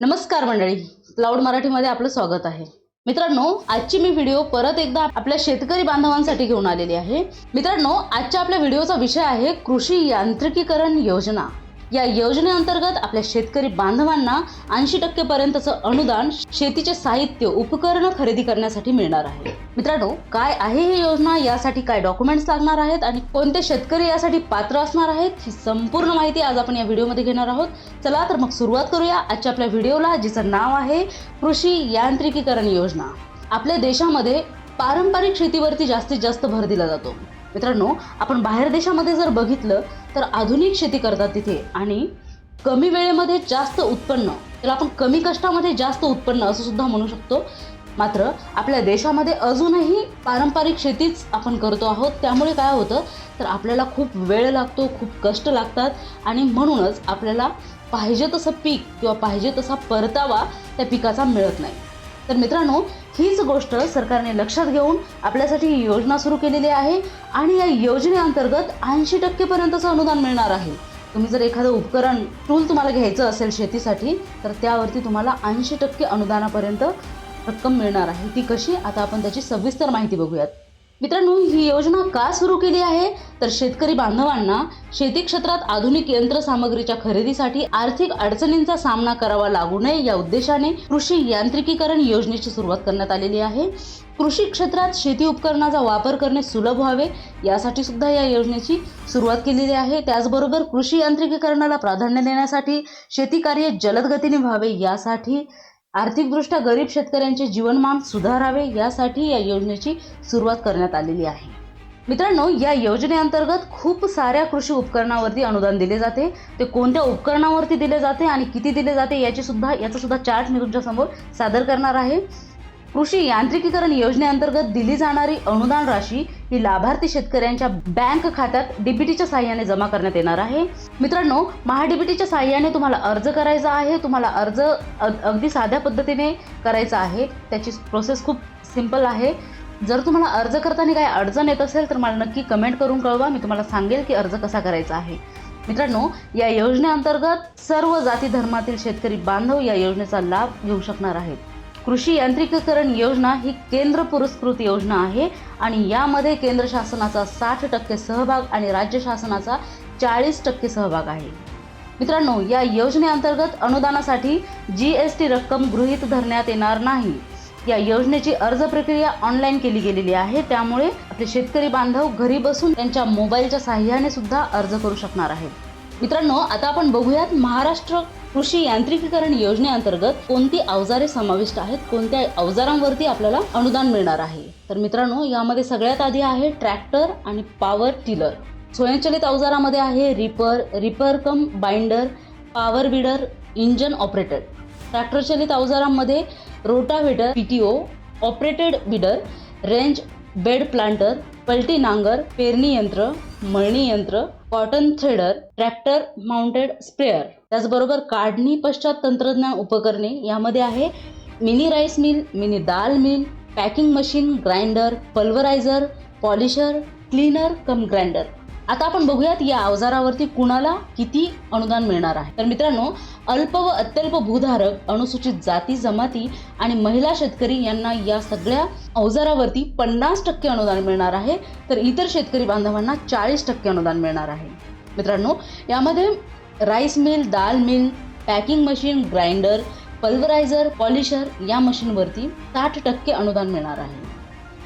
नमस्कार मंडळी. क्लाउड मराठीमध्ये आपलं स्वागत आहे. मित्रांनो आजची मी व्हिडिओ परत एकदा आपल्या शेतकरी बांधवांसाठी घेऊन आलेली आहे. मित्रांनो आजच्या आपल्या व्हिडिओचा विषय आहे कृषी यांत्रिकीकरण योजना. या योजनेअंतर्गत आपल्या शेतकरी बांधवांना ऐंशी टक्केपर्यंतचं अनुदान शेतीचे साहित्य उपकरणं खरेदी करण्यासाठी मिळणार आहे. मित्रांनो काय आहे ही योजना? यासाठी काय डॉक्युमेंट्स लागणार आहेत? आणि कोणते शेतकरी यासाठी पात्र असणार आहेत? ही संपूर्ण माहिती आज आपण या व्हिडिओमध्ये घेणार आहोत. चला तर मग सुरुवात करूया आजच्या आपल्या व्हिडिओला जिचं नाव आहे कृषी यांत्रिकीकरण योजना. आपल्या देशामध्ये पारंपरिक शेतीवरती जास्तीत जास्त भर दिला जातो. मित्रांनो आपण बाहेर देशामध्ये जर बघितलं तर आधुनिक शेती करतात तिथे. आणि कमी वेळेमध्ये जास्त उत्पन्न त्याला आपण कमी कष्टामध्ये जास्त उत्पन्न असं सुद्धा म्हणू शकतो. मात्र आपल्या देशामध्ये अजूनही पारंपरिक शेतीच आपण करतो आहोत. त्यामुळे काय होतं तर आपल्याला खूप वेळ लागतो खूप कष्ट लागतात. आणि म्हणूनच आपल्याला पाहिजे तसं पीक किंवा पाहिजे तसा परतावा त्या पिकाचा मिळत नाही. तर मित्रांनो हीच गोष्ट सरकारने लक्षात घेऊन आपल्यासाठी योजना सुरू केलेली आहे आणि या योजनेअंतर्गत ऐंशी टक्केपर्यंतचं अनुदान मिळणार आहे. तुम्ही जर एखादं उपकरण टूल तुम्हाला घ्यायचं असेल शेतीसाठी तर त्यावरती तुम्हाला ऐंशी टक्के अनुदानापर्यंत रक्कम मिळणार आहे. ती कशी? आता आपण त्याची सविस्तर माहिती बघूयात. मित्रांनो ही योजना का सुरू केली आहे? तर शेतकरी बांधवांना शेती क्षेत्रात आधुनिक यंत्रसामग्रीच्या खरेदीसाठी आर्थिक अडचणींचा सामना करावा लागू नये या उद्देशाने कृषी यांत्रिकीकरण योजनेची सुरुवात करण्यात आलेली आहे. कृषी क्षेत्रात शेती उपकरणाचा वापर करणे सुलभ व्हावे यासाठी सुद्धा या योजनेची सुरुवात केलेली आहे. त्याचबरोबर कृषी यांत्रिकीकरणाला प्राधान्य देण्यासाठी शेती कार्य जलद गतीने व्हावे यासाठी आर्थिकदृष्ट्या गरीब शेतकऱ्यांचे जीवनमान सुधारावे यासाठी या योजनेची सुरुवात करण्यात आलेली आहे. मित्रांनो या योजनेअंतर्गत खूप साऱ्या कृषी उपकरणावरती अनुदान दिले जाते. ते कोणत्या उपकरणावरती दिले जाते आणि किती दिले जाते याची सुद्धा याचा सुद्धा चार्ट मी तुमच्यासमोर सादर करणार आहे. कृषी यांत्रिकीकरण योजनेअंतर्गत दिली जाणारी अनुदान राशी ही लाभार्थी शेतकऱ्यांच्या बँक खात्यात डीबीटीच्या सहाय्याने जमा करण्यात येणार आहे. मित्रांनो महाडीबीटीच्या सहाय्याने तुम्हाला अर्ज करायचा आहे तुम्हाला अर्ज अग- अगदी साध्या पद्धतीने करायचा आहे. त्याची प्रोसेस खूप सिंपल आहे. जर तुम्हाला अर्ज करताना काही अडचण येत असेल तर मला नक्की कमेंट करून कळवा. मी तुम्हाला सांगेल की अर्ज कसा करायचा आहे. मित्रांनो या योजनेअंतर्गत सर्व जाती धर्मातील शेतकरी बांधव या योजनेचा लाभ घेऊ शकणार आहेत. कृषी यांत्रिकीकरण योजना ही केंद्र पुरस्कृत योजना आहे आणि यामध्ये केंद्र शासनाचा साठ टक्के सहभाग आणि राज्य शासनाचा चाळीस टक्के सहभाग आहे. मित्रांनो या योजनेअंतर्गत अनुदानासाठी जी एस टी रक्कम गृहीत धरण्यात येणार नाही. या योजनेची अर्ज प्रक्रिया ऑनलाईन केली गेलेली आहे. त्यामुळे आपले शेतकरी बांधव घरी बसून त्यांच्या मोबाईलच्या साह्याने सुद्धा अर्ज करू शकणार आहेत. मित्रांनो आता आपण बघूयात महाराष्ट्र कृषी यांत्रिकीकरण योजनेअंतर्गत कोणती अवजारे समाविष्ट आहेत? कोणत्या अवजारांवरती आपल्याला अनुदान मिळणार आहे? तर मित्रांनो यामध्ये सगळ्यात आधी आहे ट्रॅक्टर आणि पॉवर टिलर. स्वयंचलित अवजारामध्ये आहे reaper reaper cum binder power weeder engine operated ट्रॅक्टरचलित अवजारांमध्ये rotavator PTO operated weeder range bed planter पलटी नांगर पेरणी यंत्र मळणी यंत्र cotton thresher tractor mounted sprayer. त्याचबरोबर काढणी पश्चात तंत्रज्ञान उपकरणे यामध्ये आहे mini rice mill mini dal mill packing machine grinder pulveriser polisher cleaner cum grinder. आता आपण बघूयात या अवजारावरती कुणाला किती अनुदान मिळणार आहे. तर मित्रांनो अल्प व अत्यल्प भूधारक अनुसूचित जाती जमाती आणि महिला शेतकरी यांना या सगळ्या अवजारावरती पन्नास टक्के अनुदान मिळणार आहे. तर इतर शेतकरी बांधवांना चाळीस टक्के अनुदान मिळणार आहे. मित्रांनो यामध्ये rice mill dal mill packing machine grinder pulveriser polisher या मशीनवरती साठ टक्के अनुदान मिळणार आहे.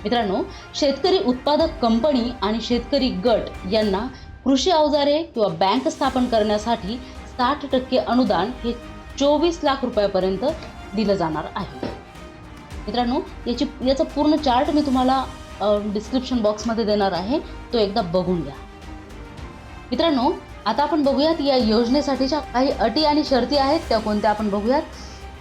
मित्रांनो शेतकरी उत्पादक कंपनी आणि शेतकरी गट यांना कृषी अवजारे किंवा बँक स्थापन करण्यासाठी साठ टक्के अनुदान हे चोवीस लाख रुपयापर्यंत दिलं जाणार आहे. मित्रांनो याची याचा पूर्ण चार्ट मी तुम्हाला डिस्क्रिप्शन बॉक्समध्ये देणार आहे. तो एकदा बघून घ्या. मित्रांनो आता आपण बघूयात या योजनेसाठीच्या काही अटी आणि शर्ती आहेत. त्या कोणत्या आपण बघूयात.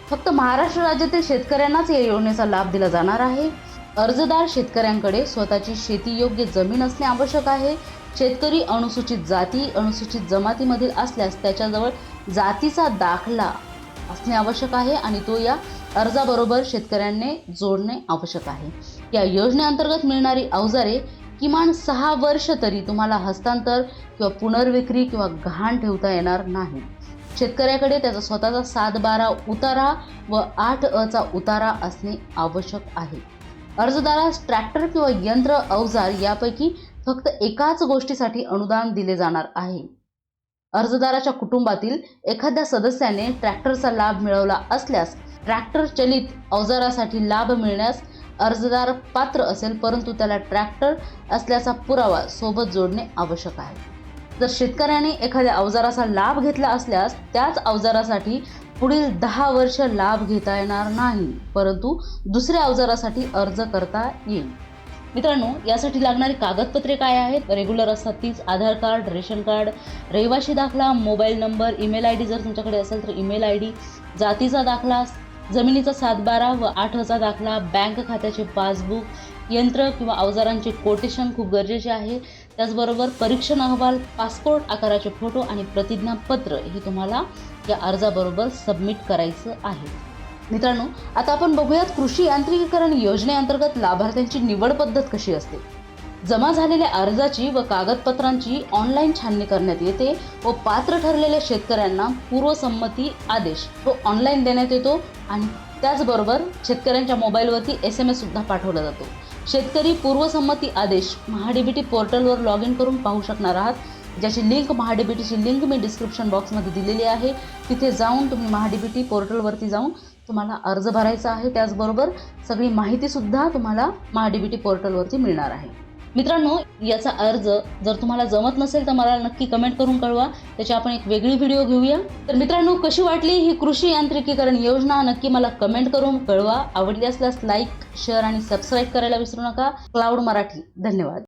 फक्त महाराष्ट्र राज्यातील शेतकऱ्यांनाच या योजनेचा लाभ दिला जाणार आहे. अर्जदार शेतकऱ्यांकडे स्वतःची शेतीयोग्य जमीन असणे आवश्यक आहे. शेतकरी अनुसूचित जाती अनुसूचित जमातीमधील असल्यास त्याच्याजवळ जातीचा दाखला असणे आवश्यक आहे आणि तो या अर्जाबरोबर शेतकऱ्यांनी जोडणे आवश्यक आहे. या योजनेअंतर्गत मिळणारी अवजारे किमान सहा वर्ष तरी तुम्हाला हस्तांतर किंवा पुनर्विक्री किंवा गहाण ठेवता येणार नाही. शेतकऱ्याकडे त्याचा स्वतःचा सात बारा उतारा व आठ अचा उतारा असणे आवश्यक आहे. अर्जदारास ट्रॅक्टर किंवा यंत्र अवजार यापैकी फक्त एकाच गोष्टीसाठी अनुदान दिले जाणार आहे. अर्जदाराच्या कुटुंबातील एखाद्या सदस्याने ट्रॅक्टरचा लाभ मिळवला असल्यास ट्रॅक्टर चलित अवजारासाठी लाभ मिळण्यास अर्जदार पात्र असेल परंतु त्याला ट्रॅक्टर असल्याचा पुरावा सोबत जोडणे आवश्यक आहे. जर शेतकऱ्याने एखाद्या अवजाराचा लाभ घेतला असल्यास त्याच अवजारासाठी पुढील दहा वर्ष लाभ घेता येणार नाही परंतु दुसऱ्या अवजारासाठी अर्ज करता येईल. मित्रांनो यासाठी लागणारी कागदपत्रे काय आहेत? रेग्युलर असतात तीच आधार कार्ड रेशन कार्ड रहिवाशी दाखला mobile number email I D जर तुमच्याकडे असेल तर ईमेल आय डी जातीचा दाखला जमिनीचा सातबारा व आठचा दाखला बँक खात्याचे पासबुक यंत्र किंवा अवजारांचे कोटेशन खूप गरजेचे आहे. त्याचबरोबर परीक्षण अहवाल पासपोर्ट आकाराचे फोटो आणि प्रतिज्ञापत्र हे तुम्हाला या अर्जाबरोबर सबमिट करायचं आहे. मित्रांनो आता आपण बघूयात कृषी यांत्रिकीकरण योजनेअंतर्गत लाभार्थ्यांची निवड पद्धत कशी असते? जमा झालेल्या अर्जाची व कागदपत्रांची ऑनलाईन छाननी करण्यात येते व पात्र ठरलेल्या शेतकऱ्यांना पूर्वसंमती आदेश तो ऑनलाईन देण्यात येतो आणि त्याचबरोबर शेतकऱ्यांच्या मोबाईलवरती एस एम एस सुद्धा पाठवला जातो. शेतकरी पूर्वसंमती आदेश महाडीबीटी पोर्टलवर लॉग इन करून पाहू शकणार आहात. ज्याची लिंक महाडीबीटीची लिंक मी डिस्क्रिप्शन बॉक्समध्ये दिलेली आहे. तिथे जाऊन तुम्ही महाडीबीटी पोर्टलवरती जाऊन तुम्हाला अर्ज भरायचा आहे. त्याचबरोबर सगळी माहितीसुद्धा तुम्हाला महाडीबीटी पोर्टलवरती मिळणार आहे. मित्रांनो याचा अर्ज जर तुम्हाला जमत नसेल तर मला नक्की कमेंट करून कळवा. त्याची आपण एक वेगळी व्हिडिओ घेऊया. तर मित्रांनो कशी वाटली ही कृषी यांत्रिकीकरण योजना? नक्की मला कमेंट करून कळवा. आवडली असल्यास लाईक शेअर आणि सबस्क्राईब करायला विसरू नका. क्लाउड मराठी. धन्यवाद.